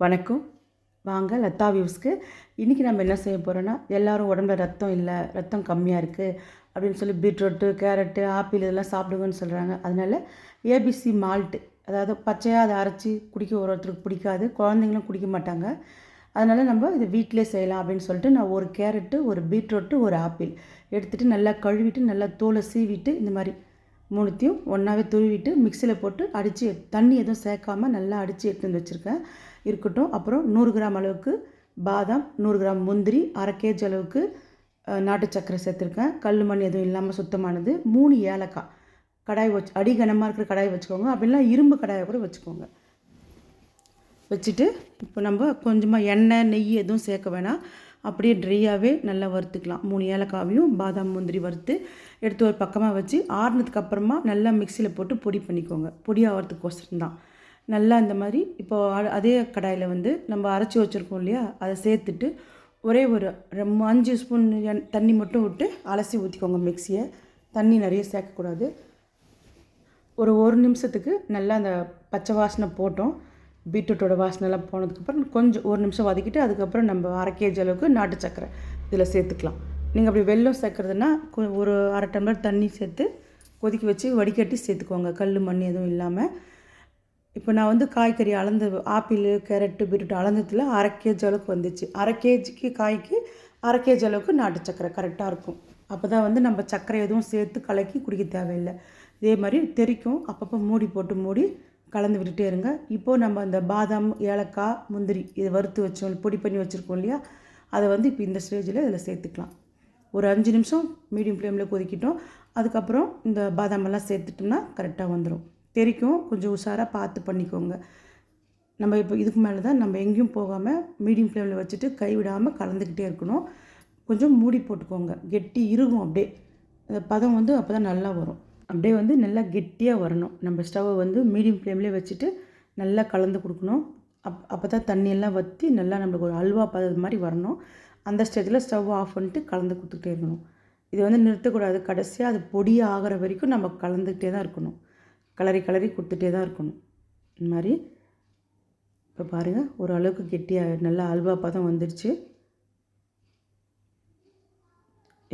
வணக்கம். வாங்க லத்தா வியூஸ்க்கு. இன்றைக்கி நம்ம என்ன செய்ய போகிறோன்னா எல்லோரும் உடம்புல ரத்தம் இல்லை ரத்தம் கம்மியாக இருக்குது அப்படின்னு சொல்லி பீட்ரூட்டு கேரட்டு ஆப்பிள் இதெல்லாம் சாப்பிடுங்கன்னு சொல்கிறாங்க அதனால் ஏபிசி மால்ட்டு அதாவது பச்சையாக அதை அரைச்சி குடிக்க ஒரு ஒருத்தருக்கு பிடிக்காது. குழந்தைங்களும் குடிக்க மாட்டாங்க. அதனால் நம்ம இதை வீட்டிலே செய்யலாம் அப்படின்னு சொல்லிட்டு நான் ஒரு கேரட்டு ஒரு பீட்ரூட்டு ஒரு ஆப்பிள் எடுத்துகிட்டு நல்லா கழுவிட்டு நல்லா தோலை சீவிட்டு இந்த மாதிரி மூணுத்தையும் ஒன்றாவே துருவிட்டு மிக்சியில் போட்டு அடித்து தண்ணி எதுவும் சேர்க்காம நல்லா அடித்து எடுத்து வந்து வச்சுருக்கேன். இருக்கட்டும். அப்புறம் நூறு கிராம் அளவுக்கு பாதாம் நூறு கிராம் முந்திரி அரை கேஜி அளவுக்கு நாட்டு சர்க்கரை சேர்த்துருக்கேன். கல் மண் எதுவும் இல்லாமல் சுத்தமானது. மூணு ஏலக்காய். கடாய் வச்சு அடி கனமாக இருக்கிற கடாய் வச்சுக்கோங்க. அப்படிலாம் இரும்பு கடாயை கூட வச்சுக்கோங்க. வச்சுட்டு இப்போ நம்ம கொஞ்சமாக எண்ணெய் நெய் எதுவும் சேர்க்க வேணாம். அப்படியே ட்ரையாகவே நல்லா வறுத்துக்கலாம். மூணு ஏலக்காவையும் பாதாம் முந்திரி வறுத்து எடுத்து ஒரு பக்கமாக வச்சு ஆறுனதுக்கு அப்புறமா நல்லா மிக்சியில் போட்டு பொடி பண்ணிக்கோங்க. பொடி ஆகிறதுக்கோசரம் தான். நல்லா இந்த மாதிரி இப்போ அதே கடாயில் வந்து நம்ம அரைச்சி வச்சுருக்கோம் இல்லையா? அதை சேர்த்துட்டு ஒரே ஒரு அஞ்சு ஸ்பூன் தண்ணி மட்டும் விட்டு அலசி ஊற்றிக்கோங்க மிக்சியை தண்ணி நிறைய சேர்க்கக்கூடாது. ஒரு ஒரு நிமிஷத்துக்கு நல்லா அந்த பச்சை வாசனை போட்டோம். பீட்ரூட்டோட வாசனைலாம் போனதுக்கப்புறம் கொஞ்சம் ஒரு நிமிஷம் வதக்கிட்டு அதுக்கப்புறம் நம்ம அரை கேஜி அளவுக்கு நாட்டு சக்கரை இதில் சேர்த்துக்கலாம். நீங்கள் அப்படி வெள்ளம் சேர்க்குறதுனா ஒரு அரை டம்ளர் தண்ணி சேர்த்து கொதிக்க வச்சு வடிகட்டி சேர்த்துக்கோங்க. கல் மண் எதுவும் இல்லாமல். இப்போ நான் வந்து காய்கறி அளந்து ஆப்பிள் கேரட்டு பீட்ரூட் அளந்ததில் அரை கேஜி அளவுக்கு வந்துச்சு. அரை கேஜிக்கு காய்க்கு அரை கேஜி அளவுக்கு நாட்டு சக்கரை கரெக்டாக இருக்கும். அப்போ தான் வந்து நம்ம சர்க்கரை எதுவும் சேர்த்து கலக்கி குடிக்க தேவையில்லை. இதே மாதிரி தெறிக்கும் அப்பப்போ மூடி போட்டு மூடி கலந்து விட்டுட்டே இருங்க. இப்போது நம்ம அந்த பாதாம் ஏலக்காய் முந்திரி இதை வறுத்து வச்சோம் பொடி பண்ணி வச்சுருக்கோம் இல்லையா அதை வந்து இப்போ இந்த ஸ்டேஜில் இதில் சேர்த்துக்கலாம். ஒரு அஞ்சு நிமிஷம் மீடியம் ஃப்ளேமில் கொதிக்கிட்டோம். அதுக்கப்புறம் இந்த பாதாம் எல்லாம் சேர்த்துட்டோம்னா கரெக்டாக வந்துடும் தெறிக்கும் கொஞ்சம் உஷாராக பார்த்து பண்ணிக்கோங்க. நம்ம இப்போ இதுக்கு மேலே தான் நம்ம எங்கேயும் போகாமல் மீடியம் ஃப்ளேமில் வச்சுட்டு கைவிடாமல் கலந்துக்கிட்டே இருக்கணும். கொஞ்சம் மூடி போட்டுக்கோங்க. கெட்டி இருக்கும் அப்படியே. அந்த பதம் வந்து அப்போ தான் நல்லா வரும். அப்படியே வந்து நல்லா கெட்டியாக வரணும். நம்ம ஸ்டவ்வை வந்து மீடியம் ஃப்ளேம்லேயே வச்சுட்டு நல்லா கலந்து கொடுக்கணும். அப் அப்போ தான் தண்ணியெல்லாம் வற்றி நல்லா நம்மளுக்கு ஒரு அல்வா பதது மாதிரி வரணும். அந்த ஸ்டேஜில் ஸ்டவ் ஆஃப் பண்ணிட்டு கலந்து கொடுத்துக்கிட்டே இருக்கணும். இது வந்து நிறுத்தக்கூடாது. கடைசியாக அது பொடியாக ஆகிற வரைக்கும் நம்ம கலந்துக்கிட்டே தான் இருக்கணும். கலரி கலரி கொடுத்துட்டே தான் இருக்கணும். இந்த மாதிரி இப்போ பாருங்கள் ஓரளவுக்கு கெட்டியாக நல்லா அல்வா பதம் வந்துடுச்சு.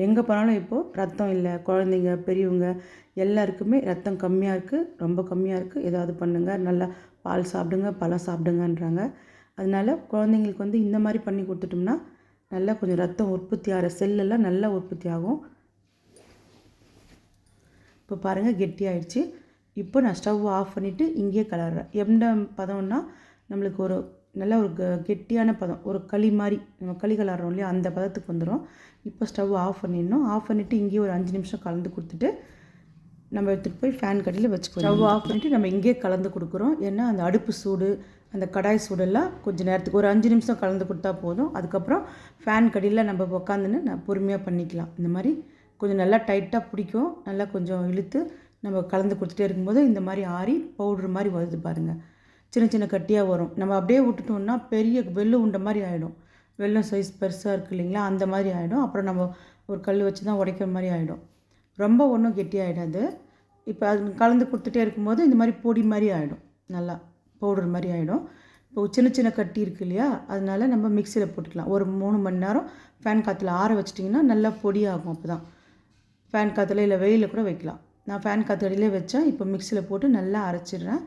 எங்கே போனாலும் இப்போது ரத்தம் இல்லை. குழந்தைங்க பெரியவங்க எல்லாருக்குமே ரத்தம் கம்மியாக இருக்குது ரொம்ப கம்மியாக இருக்குது ஏதாவது பண்ணுங்கள் நல்லா பால் சாப்பிடுங்க பழம் சாப்பிடுங்கன்றாங்க. அதனால குழந்தைங்களுக்கு வந்து இந்த மாதிரி பண்ணி கொடுத்துட்டோம்னா நல்லா கொஞ்சம் ரத்தம் உற்பத்தி ஆகிற செல்லெல்லாம் நல்லா உற்பத்தி ஆகும். இப்போ பாருங்கள் கெட்டியாயிடுச்சு. இப்போ நான் ஸ்டவ் ஆஃப் பண்ணிவிட்டு இங்கேயே கலர்றேன் எந்த பதம்னா நம்மளுக்கு ஒரு நல்ல ஒரு க- கெட்டியான பதம். ஒரு களி மாதிரி நம்ம களி கலர்றோம் இல்லையா? அந்த பதத்துக்கு வந்துடும் இப்போ ஸ்டவ் ஆஃப் பண்ணிடணும். ஆஃப் பண்ணிவிட்டு இங்கேயே ஒரு அஞ்சு நிமிஷம் கலந்து கொடுத்துட்டு நம்ம எடுத்துகிட்டு போய் ஃபேன் கடியில் வச்சுக்கோ ஸ்டவ் ஆஃப் பண்ணிவிட்டு நம்ம இங்கேயே கலந்து கொடுக்குறோம். ஏன்னா அந்த அடுப்பு சூடு அந்த கடாய் சூடெல்லாம் கொஞ்சம் நேரத்துக்கு ஒரு அஞ்சு நிமிஷம் கலந்து கொடுத்தா போதும். அதுக்கப்புறம் ஃபேன் கடியில் நம்ம உட்காந்துன்னு நான் பொறுமையாக பண்ணிக்கலாம். இந்த மாதிரி கொஞ்சம் நல்லா டைட்டாக பிடிக்கும். நல்லா கொஞ்சம் இழுத்து நம்ம கலந்து கொடுத்துட்டே இருக்கும்போது இந்த மாதிரி ஆறி பவுட்ரு மாதிரி வருது பாருங்கள் சின்ன சின்ன கட்டியாக வரும். நம்ம அப்படியே விட்டுட்டோம்னா பெரிய வெள்ளு உண்டை மாதிரி ஆகிடும் வெள்ளம் சைஸ் பெருசாக இருக்குது இல்லைங்களா? அந்த மாதிரி ஆகிடும் அப்புறம் நம்ம ஒரு கல் வச்சு தான் உடைக்கிற மாதிரி ஆகிடும் ரொம்ப ஒன்றும் கெட்டியாகிடாது இப்போ அது கலந்து கொடுத்துட்டே இருக்கும்போது இந்த மாதிரி பொடி மாதிரி ஆகிடும் நல்லா பவுடர் மாதிரி ஆகிடும் இப்போ சின்ன சின்ன கட்டி இருக்கு இல்லையா? அதனால நம்ம மிக்சியில் போட்டுக்கலாம். ஒரு மூணு மணி நேரம் ஃபேன் காற்றுல ஆற வச்சிட்டிங்கன்னா நல்லா பொடி ஆகும் அப்போ தான் ஃபேன் காற்றுல இல்லை வெயிலில் கூட வைக்கலாம். நான் ஃபேன் காற்று அடியிலே வச்சேன் இப்போ மிக்சியில் போட்டு நல்லா அரைச்சிடுறேன்.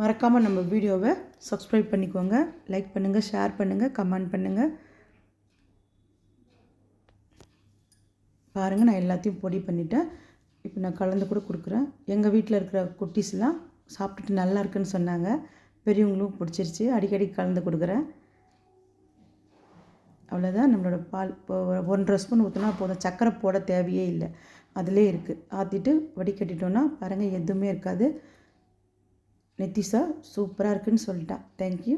மறக்காமல் நம்ம வீடியோவை சப்ஸ்கிரைப் பண்ணிக்கோங்க. லைக் பண்ணுங்கள் ஷேர் பண்ணுங்கள் கமெண்ட் பண்ணுங்கள் பாருங்கள் நான் எல்லாத்தையும் பொடி பண்ணிவிட்டேன் இப்போ நான் கலந்து கூட கொடுக்குறேன். எங்கள் வீட்டில் இருக்கிற குட்டீஸ்லாம் சாப்பிட்டுட்டு நல்லா இருக்குன்னு சொன்னாங்க. பெரியவங்களும் பிடிச்சிருச்சு. அடிக்கடி கலந்து கொடுக்குறேன். அவ்வளோதான் நம்மளோட பால் இப்போ ஒரு ஒன்றரை ஸ்பூன் ஊற்றினா போதும். சக்கரை போட தேவையே இல்லை. அதிலே இருக்குது ஆற்றிட்டு வடிகட்டிட்டோன்னா பாருங்கள் எதுவுமே இருக்காது. நித்திஷா சூப்பராக இருக்குன்னு சொல்லிட்டா. தேங்க்யூ